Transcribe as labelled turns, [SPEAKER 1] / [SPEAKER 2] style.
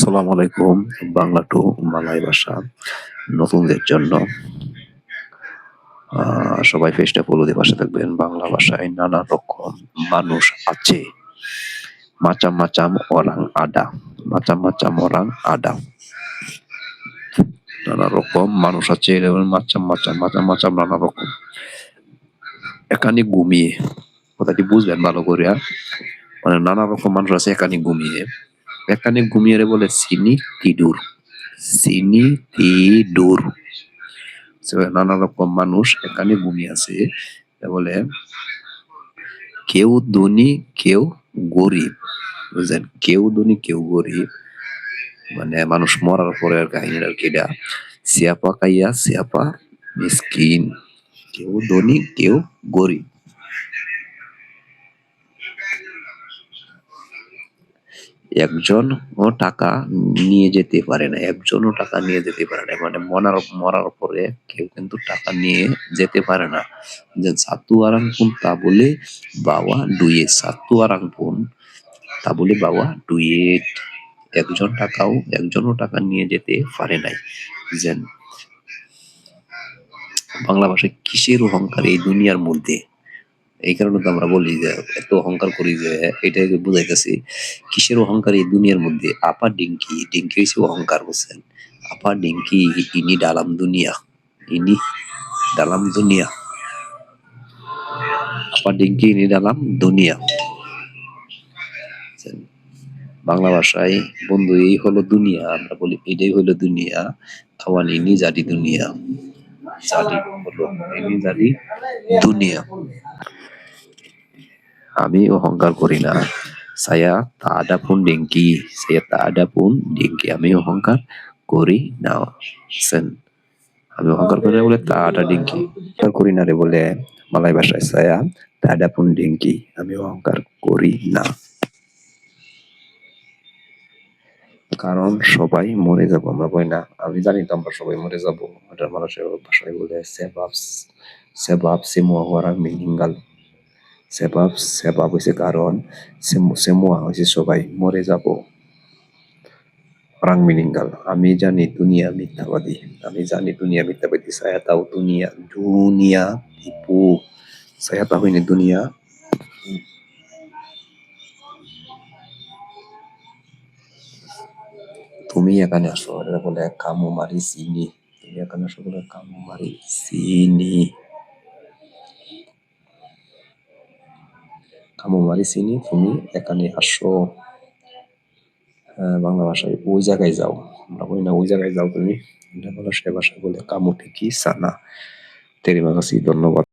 [SPEAKER 1] আসসালামু আলাইকুম, বাংলা টু বাংলায় ভাষা নতুনদের জন্য। সবাই ফেসটা ফলো দিয়ে পাশে থাকবেন। বাংলা ভাষায় নানা রকম মানুষ আছে। মাচাম মাচাম ওরাং আডা। মাচাম মাচাম ওরাং আডা। নানা রকম মানুষ আছে মাচাম মাচাম মাচাম মাচাম নানা রকম। এখানে ঘুমিয়ে কথাটি বুঝবেন ভালো করে মানে নানা রকম মানুষ আছে এখানে ঘুমিয়ে এখানে ঘুমিয়ে বলে, সিনি তিডুর সিনি তিডুর। নানা রকম মানুষ এখানে ঘুমিয়ে আছে। বলে, কেউ ধনী, কেউ গরিব। বুঝলেন? কেউ ধনী, কেউ গরিব। মানে মানুষ মরার পরে আর কাহিনীর আর কি এটা? সিয়াপা খাইয়া সিয়াপা মিসকিন। কেউ ধনী, কেউ গরিব। একজন ও টাকা নিয়ে যেতে পারে না একজনও টাকা নিয়ে যেতে পারে না। মানে মরার মরার পরে কেউ কিন্তু টাকা নিয়ে যেতে পারে না। যে সাতু আরাং পুন তা বলে বাবা ডুয়ে সাতু আরাং পুন তা বলে বাবা ডুয়ে একজন টাকাও একজনও টাকা নিয়ে যেতে পারে নাই। যেন বাংলা ভাষায় কিসের অহংকার এই দুনিয়ার মধ্যে? এই কারণে তো আমরা বলি যে, এত অহংকার করি যে এটাকে বুঝাইতেছি, কিসের অহংকার এই দুনিয়ার মধ্যে? আপা ডিঙ্কি ডিঙ্কি হয়েছে অহংকার বলছেন আপা ডিঙ্কি, ইনি ডালাম দুনিয়া, ইনি ডালাম দুনিয়া। আপা ডিঙ্কি, ইনি ডালাম দুনিয়া। বাংলা ভাষায় বন্ধু, এই হলো দুনিয়া, আমরা বলি এটাই হলো দুনিয়া, আবার ইনি জাতি দুনিয়া। জাতি হলো, ইনি জাতি দুনিয়া। আমি অহংকার করি না। saya tak ada pun dengki saya tak ada pun dengki আমি অহংকার করি না, সেন। আমি অহংকার করি না বলে তা আডা ডিঙ্কি। অহংকার করি না রে বলে মালয় ভাষায় saya তা ada pun dengki আমি অহংকার করি না। কারণ সবাই মরে যাব, আমরা বলি না। আমি জানি তো আমরা সবাই মরে যাব। মানুষের ভাষায় বলে sebab sebab semua orang meninggal sebab sebab হয়েছে কারণ semu- semua হয়েছে সবাই মরে যাব orang meninggal. আমি জানি দুনিয়া মিথ্যাবাদী আমি জানি দুনিয়া মিথ্যাবাদী saya tahu dunia dunia tipu. Saya tahu ini dunia. তুমি এখানে আসো এটা বলে কামু মারি চিনি তুমি এখানে আসো বলে কামু মারি চিনি কামু মারি চিনি তুমি এখানে আসো বাংলা ভাষায় ওই জায়গায় যাও আমরা বলি না ওই জায়গায় যাও তুমি বলে সে ভাষায় বলে কামু ঠিকই সানা তেরি মাগাসি ধন্যবাদ